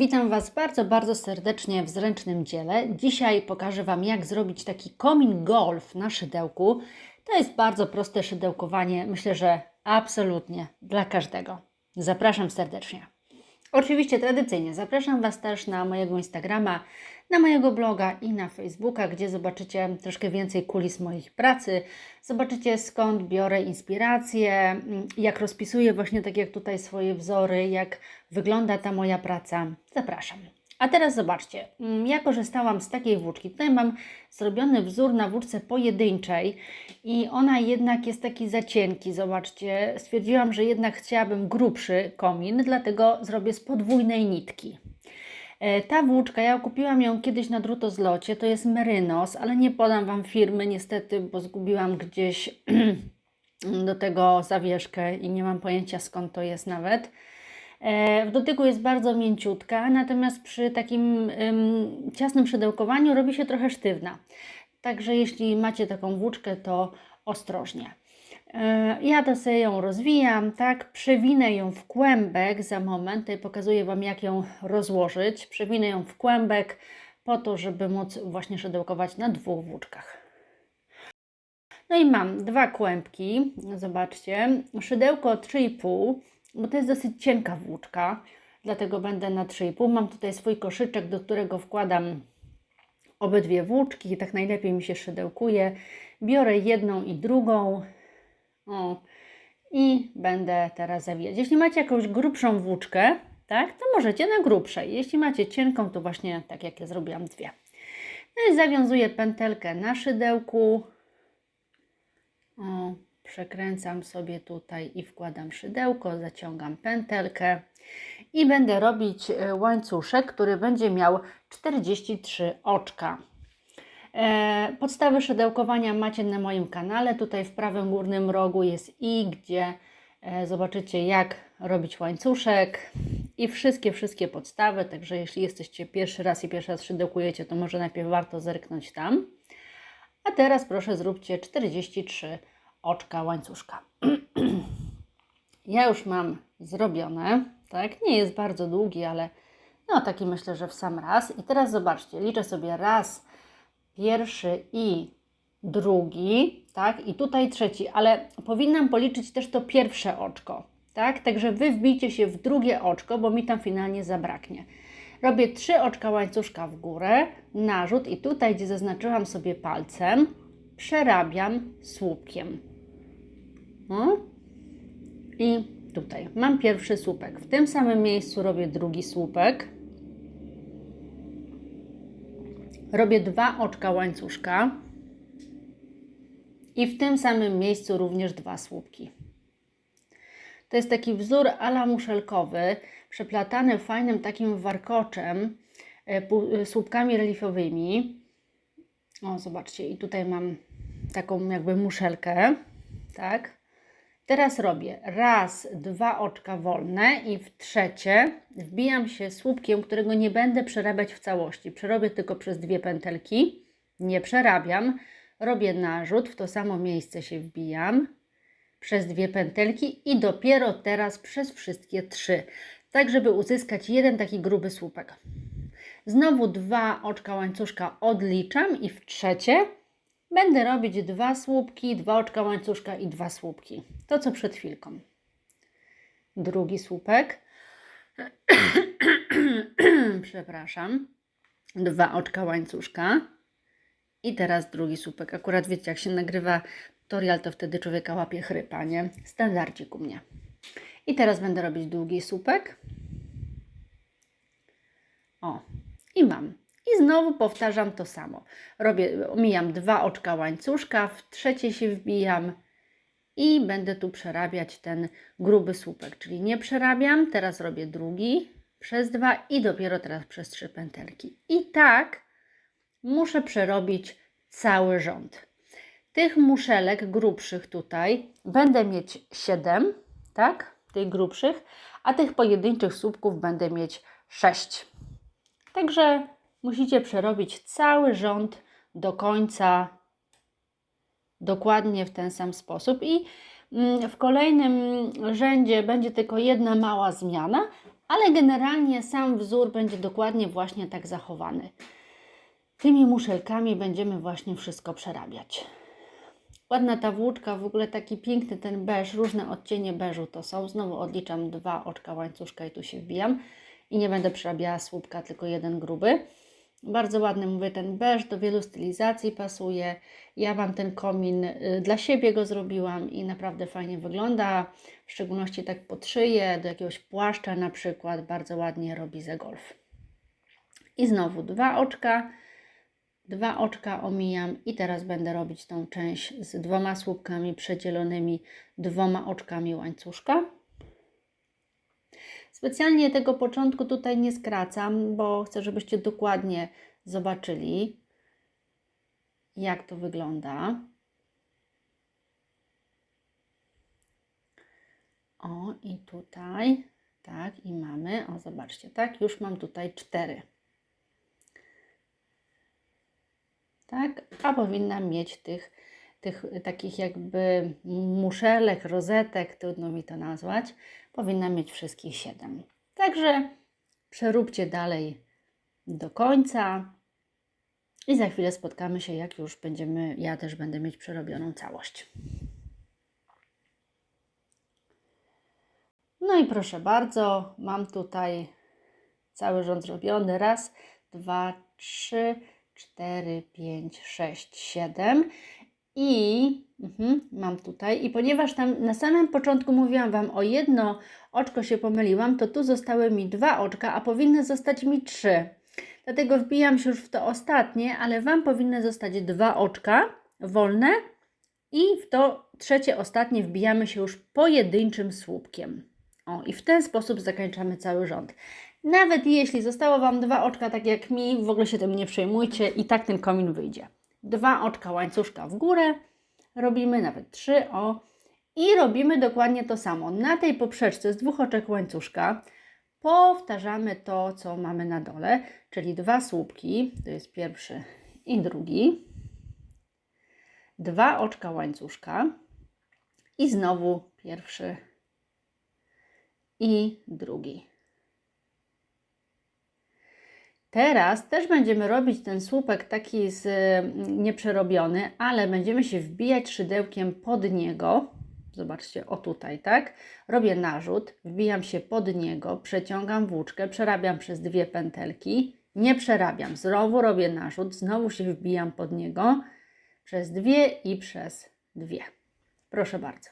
Witam Was bardzo, bardzo serdecznie w zręcznym dziele. Dzisiaj pokażę Wam, jak zrobić taki komin golf na szydełku. To jest bardzo proste szydełkowanie. Myślę, że absolutnie dla każdego. Zapraszam serdecznie. Oczywiście tradycyjnie zapraszam Was też na mojego Instagrama, na mojego bloga i na Facebooka, gdzie zobaczycie troszkę więcej kulis moich pracy. Zobaczycie skąd biorę inspirację, mm, jak rozpisuję właśnie tak jak tutaj swoje wzory, jak wygląda ta moja praca. Zapraszam. A teraz zobaczcie, mm, ja korzystałam z takiej włóczki. Tutaj mam zrobiony wzór na włóczce pojedynczej i ona jednak jest taki za cienki. Zobaczcie, stwierdziłam, że jednak chciałabym grubszy komin, dlatego zrobię z podwójnej nitki. E, Ta włóczka, ja kupiłam ją kiedyś na drutozlocie, to jest Merynos, ale nie podam Wam firmy niestety, bo zgubiłam gdzieś do tego zawieszkę i nie mam pojęcia skąd to jest nawet. E, W dotyku jest bardzo mięciutka, natomiast przy takim ym, ciasnym szydełkowaniu robi się trochę sztywna. Także jeśli macie taką włóczkę, to ostrożnie. E, Ja to sobie ją rozwijam, tak, przewinę ją w kłębek za moment, tutaj pokazuję Wam jak ją rozłożyć, przewinę ją w kłębek po to, żeby móc właśnie szydełkować na dwóch włóczkach. No i mam dwa kłębki, zobaczcie, szydełko 3,5, bo to jest dosyć cienka włóczka, dlatego będę na 3,5. Mam tutaj swój koszyczek, do którego wkładam obydwie włóczki, tak najlepiej mi się szydełkuje. Biorę jedną i drugą o, i będę teraz zawijać. Jeśli macie jakąś grubszą włóczkę, tak, to możecie na grubszej. Jeśli macie cienką, to właśnie tak jak ja zrobiłam dwie. No i zawiązuję pętelkę na szydełku. O, przekręcam sobie tutaj i wkładam szydełko, zaciągam pętelkę i będę robić e, łańcuszek, który będzie miał 43 oczka. E, Podstawy szydełkowania macie na moim kanale. Tutaj w prawym górnym rogu jest i, gdzie e, zobaczycie jak robić łańcuszek i wszystkie, wszystkie podstawy. Także jeśli jesteście pierwszy raz i pierwszy raz szydełkujecie, to może najpierw warto zerknąć tam. A teraz proszę zróbcie 43 oczka łańcuszka. ja już mam zrobione, tak? Nie jest bardzo długi, ale no taki myślę, że w sam raz. I teraz zobaczcie, liczę sobie raz, pierwszy i drugi, tak? I tutaj trzeci, ale powinnam policzyć też to pierwsze oczko, tak? Także Wy wbijcie się w drugie oczko, bo mi tam finalnie zabraknie. Robię trzy oczka łańcuszka w górę, narzut i tutaj, gdzie zaznaczyłam sobie palcem, przerabiam słupkiem. No. I tutaj mam pierwszy słupek. W tym samym miejscu robię drugi słupek. Robię dwa oczka łańcuszka i w tym samym miejscu również dwa słupki. To jest taki wzór ala muszelkowy, przeplatany fajnym takim warkoczem, e, e, słupkami reliefowymi. O, zobaczcie, i tutaj mam taką jakby muszelkę, tak? Teraz robię raz, dwa oczka wolne i w trzecie wbijam się słupkiem, którego nie będę przerabiać w całości. Przerobię tylko przez dwie pętelki, nie przerabiam. Robię narzut, w to samo miejsce się wbijam przez dwie pętelki i dopiero teraz przez wszystkie trzy, tak żeby uzyskać jeden taki gruby słupek. Znowu dwa oczka łańcuszka odliczam i w trzecie będę robić dwa słupki, dwa oczka łańcuszka i dwa słupki. To co przed chwilką. Drugi słupek. Przepraszam. Dwa oczka łańcuszka. I teraz drugi słupek. Akurat wiecie, jak się nagrywa tutorial, to wtedy człowieka łapie chrypa, nie? Standardzik u mnie. I teraz będę robić długi słupek. O, i mam. I znowu powtarzam to samo. Robię, omijam dwa oczka łańcuszka, w trzecie się wbijam i będę tu przerabiać ten gruby słupek, czyli nie przerabiam, teraz robię drugi przez dwa i dopiero teraz przez trzy pętelki. I tak muszę przerobić cały rząd. Tych muszelek grubszych tutaj będę mieć 7, tak? Tych grubszych, a tych pojedynczych słupków będę mieć 6. Także musicie przerobić cały rząd do końca dokładnie w ten sam sposób i mm, w kolejnym rzędzie będzie tylko jedna mała zmiana, ale generalnie sam wzór będzie dokładnie właśnie tak zachowany. Tymi muszelkami będziemy właśnie wszystko przerabiać. Ładna ta włóczka, w ogóle taki piękny ten beż, różne odcienie beżu to są. Znowu odliczam dwa oczka łańcuszka i tu się wbijam. I nie będę przerabiała słupka, tylko jeden gruby. Bardzo ładny, mówię, ten beż do wielu stylizacji pasuje. Ja mam ten komin, y, dla siebie go zrobiłam i naprawdę fajnie wygląda. W szczególności tak pod szyję, do jakiegoś płaszcza na przykład. Bardzo ładnie robi ze golf. I znowu dwa oczka. Dwa oczka omijam i teraz będę robić tą część z dwoma słupkami przedzielonymi dwoma oczkami łańcuszka. Specjalnie tego początku tutaj nie skracam, bo chcę, żebyście dokładnie zobaczyli, jak to wygląda. O, i tutaj, tak, i mamy, o, zobaczcie, tak, już mam tutaj cztery. Tak, a powinnam mieć tych, tych takich jakby muszelek, rozetek, trudno mi to nazwać, powinnam mieć wszystkich siedem. Także przeróbcie dalej do końca i za chwilę spotkamy się, jak już będziemy, ja też będę mieć przerobioną całość. No i proszę bardzo, mam tutaj cały rząd zrobiony. Raz, dwa, trzy, cztery, pięć, sześć, siedem. I mhm, mam tutaj, i ponieważ tam na samym początku mówiłam Wam o jedno oczko się pomyliłam, to tu zostały mi dwa oczka, a powinny zostać mi trzy. Dlatego wbijam się już w to ostatnie, ale Wam powinny zostać dwa oczka wolne i w to trzecie, ostatnie wbijamy się już pojedynczym słupkiem. O, i w ten sposób zakończamy cały rząd. Nawet jeśli zostało Wam dwa oczka, tak jak mi, w ogóle się tym nie przejmujcie i tak ten komin wyjdzie. Dwa oczka łańcuszka w górę, robimy nawet trzy, o, i robimy dokładnie to samo. Na tej poprzeczce z dwóch oczek łańcuszka powtarzamy to, co mamy na dole, czyli dwa słupki, to jest pierwszy i drugi, dwa oczka łańcuszka i znowu pierwszy i drugi. Teraz też będziemy robić ten słupek taki z, mm, nieprzerobiony, ale będziemy się wbijać szydełkiem pod niego. Zobaczcie, o tutaj, tak? Robię narzut, wbijam się pod niego, przeciągam włóczkę, przerabiam przez dwie pętelki, nie przerabiam, znowu robię narzut, znowu się wbijam pod niego przez dwie i przez dwie. Proszę bardzo.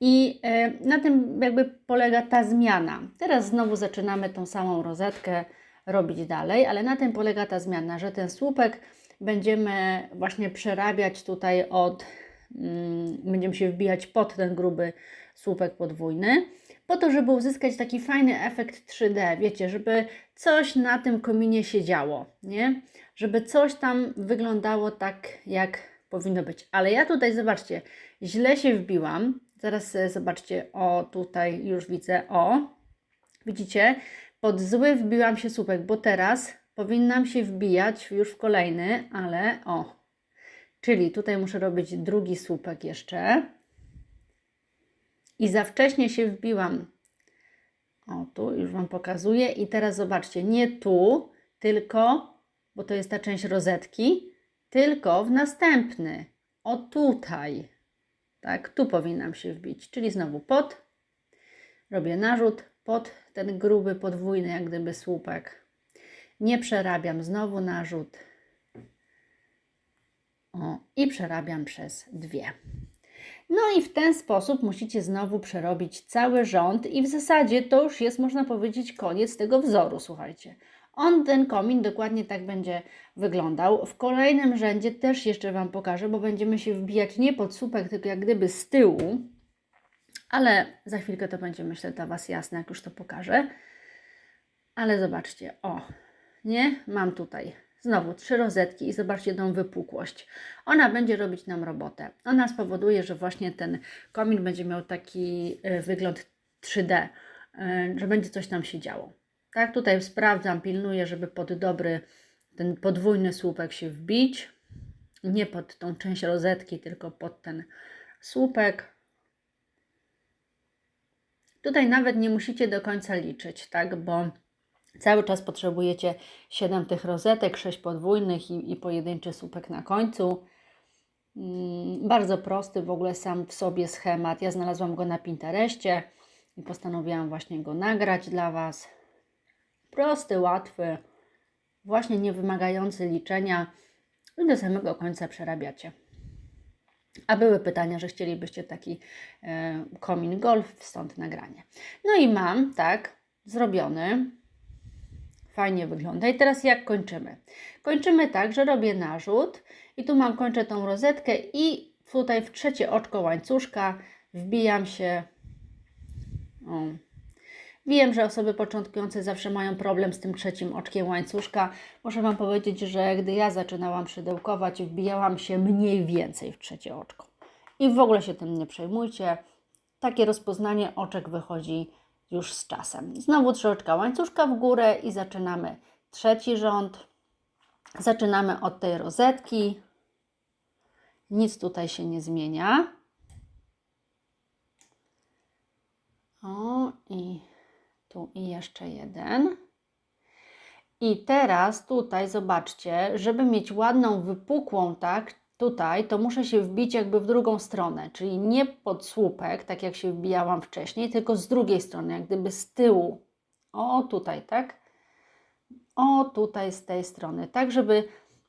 I e, na tym jakby polega ta zmiana. Teraz znowu zaczynamy tą samą rozetkę robić dalej, ale na tym polega ta zmiana, że ten słupek będziemy właśnie przerabiać tutaj od, mm, będziemy się wbijać pod ten gruby słupek podwójny, po to, żeby uzyskać taki fajny efekt 3D, wiecie, żeby coś na tym kominie się działo, nie? Żeby coś tam wyglądało tak, jak powinno być. Ale ja tutaj, zobaczcie, źle się wbiłam. Zaraz sobie zobaczcie, o tutaj już widzę, o, widzicie, pod zły wbiłam się słupek, bo teraz powinnam się wbijać już w kolejny, ale o. Czyli tutaj muszę robić drugi słupek jeszcze. I za wcześnie się wbiłam. O, tu już Wam pokazuję. I teraz zobaczcie, nie tu, tylko, bo to jest ta część rozetki, tylko w następny. O tutaj. Tak, tu powinnam się wbić. Czyli znowu pod. Robię narzut, pod ten gruby, podwójny, jak gdyby słupek. Nie przerabiam, znowu narzut. O, i przerabiam przez dwie. No i w ten sposób musicie znowu przerobić cały rząd i w zasadzie to już jest, można powiedzieć, koniec tego wzoru, słuchajcie. On, ten komin, dokładnie tak będzie wyglądał. W kolejnym rzędzie też jeszcze Wam pokażę, bo będziemy się wbijać nie pod słupek, tylko jak gdyby z tyłu, ale za chwilkę to będzie, myślę, dla Was jasne, jak już to pokażę. Ale zobaczcie, o, nie? Mam tutaj znowu trzy rozetki i zobaczcie tą wypukłość. Ona będzie robić nam robotę. Ona spowoduje, że właśnie ten komin będzie miał taki y, wygląd 3D, y, że będzie coś tam się działo. Tak, tutaj sprawdzam, pilnuję, żeby pod dobry ten podwójny słupek się wbić. Nie pod tą część rozetki, tylko pod ten słupek. Tutaj nawet nie musicie do końca liczyć, tak, bo cały czas potrzebujecie 7 tych rozetek, 6 podwójnych i, i pojedynczy słupek na końcu. Mm, Bardzo prosty w ogóle sam w sobie schemat. Ja znalazłam go na Pinterestie i postanowiłam właśnie go nagrać dla Was. Prosty, łatwy, właśnie nie wymagający liczenia i do samego końca przerabiacie. A były pytania, że chcielibyście taki e, komin golf, stąd nagranie. No i mam, tak, zrobiony. Fajnie wygląda. I teraz jak kończymy? Kończymy tak, że robię narzut i tu mam, kończę tą rozetkę i tutaj w trzecie oczko łańcuszka wbijam się. O. Wiem, że osoby początkujące zawsze mają problem z tym trzecim oczkiem łańcuszka. Muszę Wam powiedzieć, że gdy ja zaczynałam szydełkować, wbijałam się mniej więcej w trzecie oczko. I w ogóle się tym nie przejmujcie. Takie rozpoznanie oczek wychodzi już z czasem. Znowu trzy oczka łańcuszka w górę i zaczynamy trzeci rząd. Zaczynamy od tej rozetki. Nic tutaj się nie zmienia. O i tu i jeszcze jeden. I teraz tutaj zobaczcie, żeby mieć ładną, wypukłą, tak, tutaj, to muszę się wbić jakby w drugą stronę, czyli nie pod słupek, tak jak się wbijałam wcześniej, tylko z drugiej strony, jak gdyby z tyłu. O, tutaj, tak? O, tutaj z tej strony, tak żeby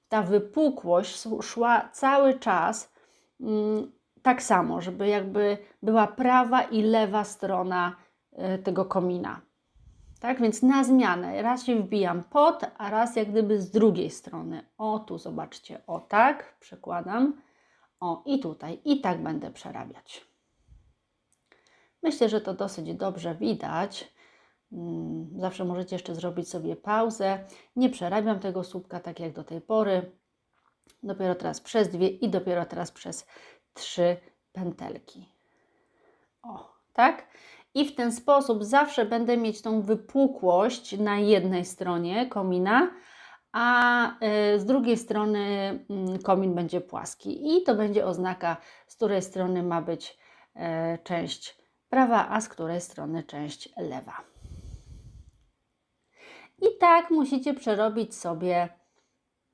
ta wypukłość szła cały czas mm, tak samo, żeby jakby była prawa i lewa strona y, tego komina. Tak, więc na zmianę raz się wbijam pod, a raz jak gdyby z drugiej strony. O, tu zobaczcie, o tak, przekładam. O, i tutaj, i tak będę przerabiać. Myślę, że to dosyć dobrze widać. Mm, Zawsze możecie jeszcze zrobić sobie pauzę. Nie przerabiam tego słupka tak jak do tej pory. Dopiero teraz przez dwie i dopiero teraz przez trzy pętelki. O, tak? I w ten sposób zawsze będę mieć tą wypukłość na jednej stronie komina, a y, z drugiej strony mm, komin będzie płaski. I to będzie oznaka, z której strony ma być e, część prawa, a z której strony część lewa. I tak musicie przerobić sobie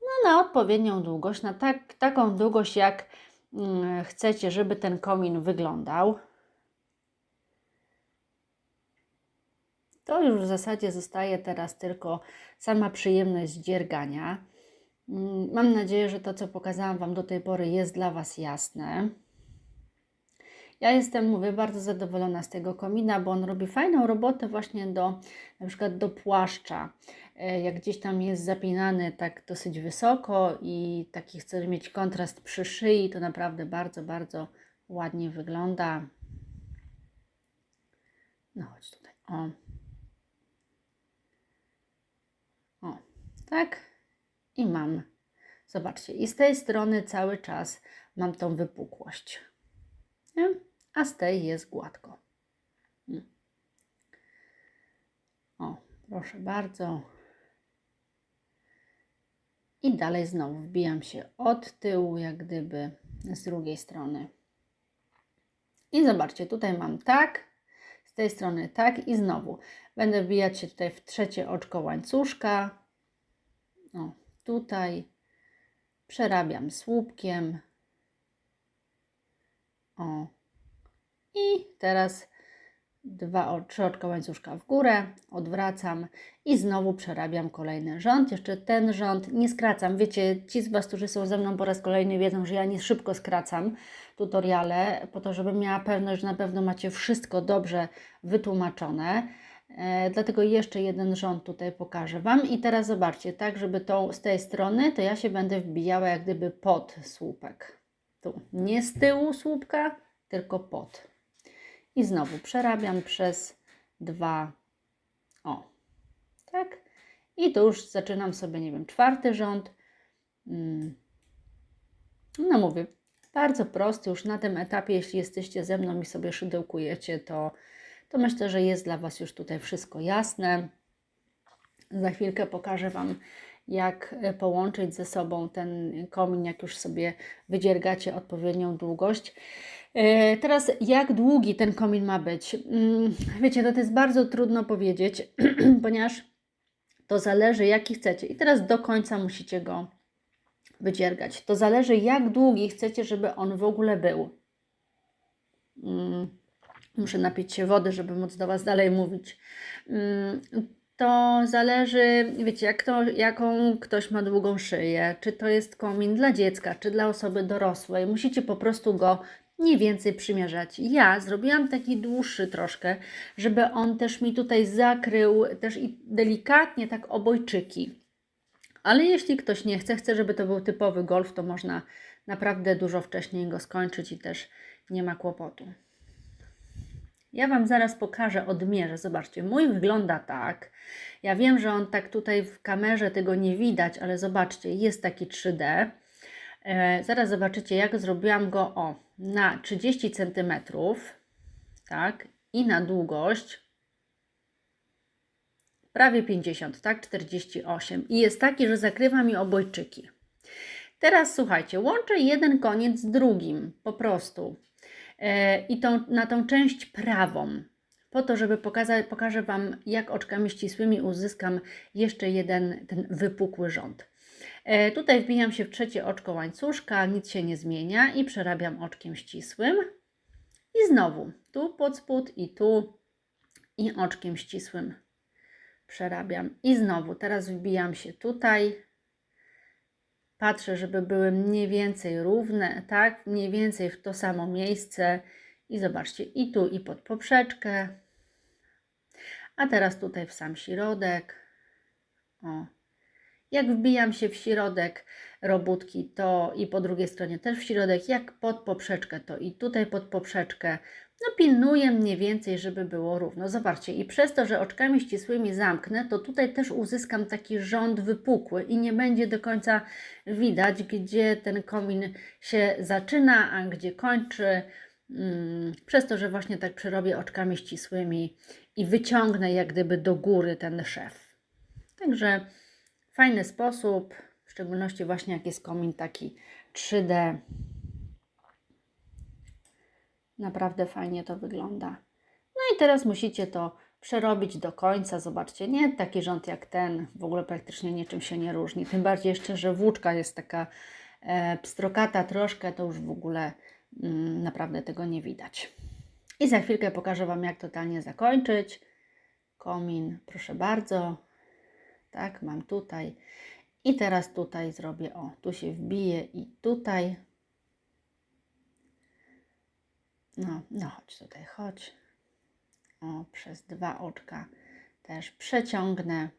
no, na odpowiednią długość, na tak, taką długość, jak mm, chcecie, żeby ten komin wyglądał. To już w zasadzie zostaje teraz tylko sama przyjemność dziergania. Mm, Mam nadzieję, że to, co pokazałam Wam do tej pory, jest dla Was jasne. Ja jestem, mówię, bardzo zadowolona z tego komina, bo on robi fajną robotę właśnie do, na przykład do płaszcza. E, Jak gdzieś tam jest zapinany tak dosyć wysoko i taki chce mieć kontrast przy szyi, to naprawdę bardzo, bardzo ładnie wygląda. No chodź tutaj. O. O, tak. I mam. Zobaczcie, i z tej strony cały czas mam tą wypukłość. Nie? A z tej jest gładko. Mm. O, proszę bardzo. I dalej znowu wbijam się od tyłu, jak gdyby z drugiej strony. I zobaczcie, tutaj mam tak, z tej strony tak i znowu będę wbijać się tutaj w trzecie oczko łańcuszka. O, tutaj przerabiam słupkiem. O. I teraz dwa, trzy oczka łańcuszka w górę, odwracam i znowu przerabiam kolejny rząd. Jeszcze ten rząd nie skracam. Wiecie, ci z Was, którzy są ze mną po raz kolejny, wiedzą, że ja nie szybko skracam tutoriale, po to, żebym miała pewność, że na pewno macie wszystko dobrze wytłumaczone. E, dlatego jeszcze jeden rząd tutaj pokażę Wam. I teraz zobaczcie, tak, żeby tą z tej strony, to ja się będę wbijała jak gdyby pod słupek. Tu, nie z tyłu słupka, tylko pod. I znowu przerabiam przez dwa. O, tak. I tu już zaczynam sobie, nie wiem, czwarty rząd. Mm. No mówię, bardzo prosty już na tym etapie, jeśli jesteście ze mną i sobie szydełkujecie, to, to myślę, że jest dla Was już tutaj wszystko jasne. Za chwilkę pokażę Wam, jak e, połączyć ze sobą ten komin, jak już sobie wydziergacie odpowiednią długość. E, Teraz, jak długi ten komin ma być? Mm, Wiecie, to, to jest bardzo trudno powiedzieć, ponieważ to zależy, jaki chcecie. I teraz do końca musicie go wydziergać. To zależy, jak długi chcecie, żeby on w ogóle był. Muszę napić się wody, żeby móc do Was dalej mówić. Mm, To zależy, wiecie, jak to, jaką ktoś ma długą szyję, czy to jest komin dla dziecka, czy dla osoby dorosłej. Musicie po prostu go mniej więcej przymierzać. Ja zrobiłam taki dłuższy troszkę, żeby on też mi tutaj zakrył też i delikatnie tak obojczyki. Ale jeśli ktoś nie chce, chce, żeby to był typowy golf, to można naprawdę dużo wcześniej go skończyć i też nie ma kłopotu. Ja Wam zaraz pokażę, odmierzę. Zobaczcie, mój wygląda tak. Ja wiem, że on tak tutaj w kamerze tego nie widać, ale zobaczcie, jest taki 3D. E, zaraz zobaczycie, jak zrobiłam go o, na 30 cm, tak, i na długość prawie 50, tak, 48. I jest taki, że zakrywa mi obojczyki. Teraz słuchajcie, łączę jeden koniec z drugim, po prostu. E, I tą, na tą część prawą, po to, żeby pokazać, pokażę Wam, jak oczkami ścisłymi uzyskam jeszcze jeden ten wypukły rząd. E, Tutaj wbijam się w trzecie oczko łańcuszka, nic się nie zmienia i przerabiam oczkiem ścisłym. I znowu tu pod spód i tu i oczkiem ścisłym przerabiam. I znowu teraz wbijam się tutaj. Patrzę, żeby były mniej więcej równe, tak? Mniej więcej w to samo miejsce. I zobaczcie, i tu, i pod poprzeczkę. A teraz tutaj w sam środek. O, jak wbijam się w środek robótki, to i po drugiej stronie też w środek, jak pod poprzeczkę, to i tutaj pod poprzeczkę. No pilnuję mniej więcej, żeby było równo. Zobaczcie, i przez to, że oczkami ścisłymi zamknę, to tutaj też uzyskam taki rząd wypukły i nie będzie do końca widać, gdzie ten komin się zaczyna, a gdzie kończy. Mm, Przez to, że właśnie tak przerobię oczkami ścisłymi i wyciągnę jak gdyby do góry ten szef. Także fajny sposób, w szczególności właśnie jak jest komin taki 3D. Naprawdę fajnie to wygląda. No i teraz musicie to przerobić do końca. Zobaczcie, nie taki rząd jak ten, w ogóle praktycznie niczym się nie różni. Tym bardziej jeszcze, że włóczka jest taka e, pstrokata troszkę, to już w ogóle mm, naprawdę tego nie widać. I za chwilkę pokażę Wam, jak totalnie zakończyć. Komin, proszę bardzo. Tak, mam tutaj. I teraz tutaj zrobię, o, tu się wbije i tutaj. No, no chodź tutaj, chodź. O, przez dwa oczka też przeciągnę.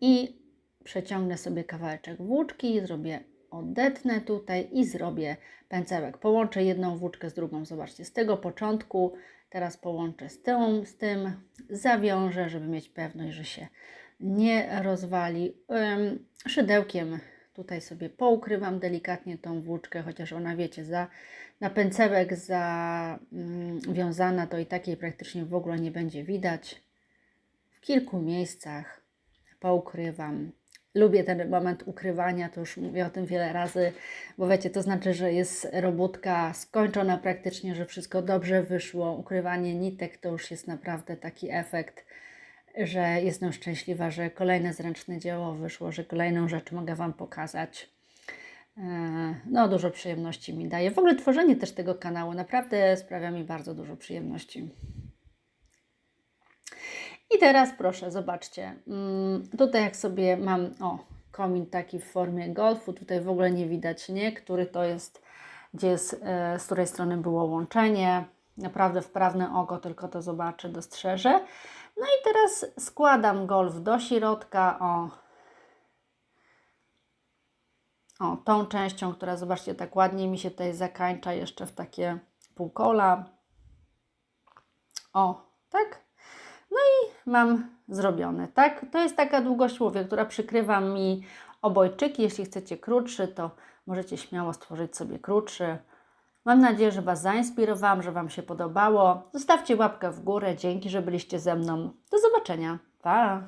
I przeciągnę sobie kawałeczek włóczki, zrobię, odetnę tutaj i zrobię pędzełek. Połączę jedną włóczkę z drugą, zobaczcie, z tego początku, teraz połączę z tym, z tym zawiążę, żeby mieć pewność, że się nie rozwali. Ym, szydełkiem tutaj sobie poukrywam delikatnie tą włóczkę, chociaż ona, wiecie, za, na pędzełek zawiązana, to i takiej praktycznie w ogóle nie będzie widać. W kilku miejscach poukrywam. Lubię ten moment ukrywania, to już mówię o tym wiele razy, bo wiecie, to znaczy, że jest robótka skończona praktycznie, że wszystko dobrze wyszło. Ukrywanie nitek to już jest naprawdę taki efekt, że jestem szczęśliwa, że kolejne zręczne dzieło wyszło, że kolejną rzecz mogę Wam pokazać. E, No, dużo przyjemności mi daje. W ogóle tworzenie też tego kanału naprawdę sprawia mi bardzo dużo przyjemności. I teraz proszę, zobaczcie. mm, Tutaj jak sobie mam, o, komin taki w formie golfu, tutaj w ogóle nie widać, nie? Który to jest, gdzie jest, e, z której strony było łączenie. Naprawdę wprawne oko tylko to zobaczy, dostrzeże. No i teraz składam golf do środka, o, o, tą częścią, która zobaczcie, tak ładnie mi się tutaj zakańcza jeszcze w takie półkola. O, tak? No i mam zrobione, tak? To jest taka długość łowie, która przykrywa mi obojczyki. Jeśli chcecie krótszy, to możecie śmiało stworzyć sobie krótszy. Mam nadzieję, że Was zainspirowałam, że Wam się podobało. Zostawcie łapkę w górę. Dzięki, że byliście ze mną. Do zobaczenia. Pa!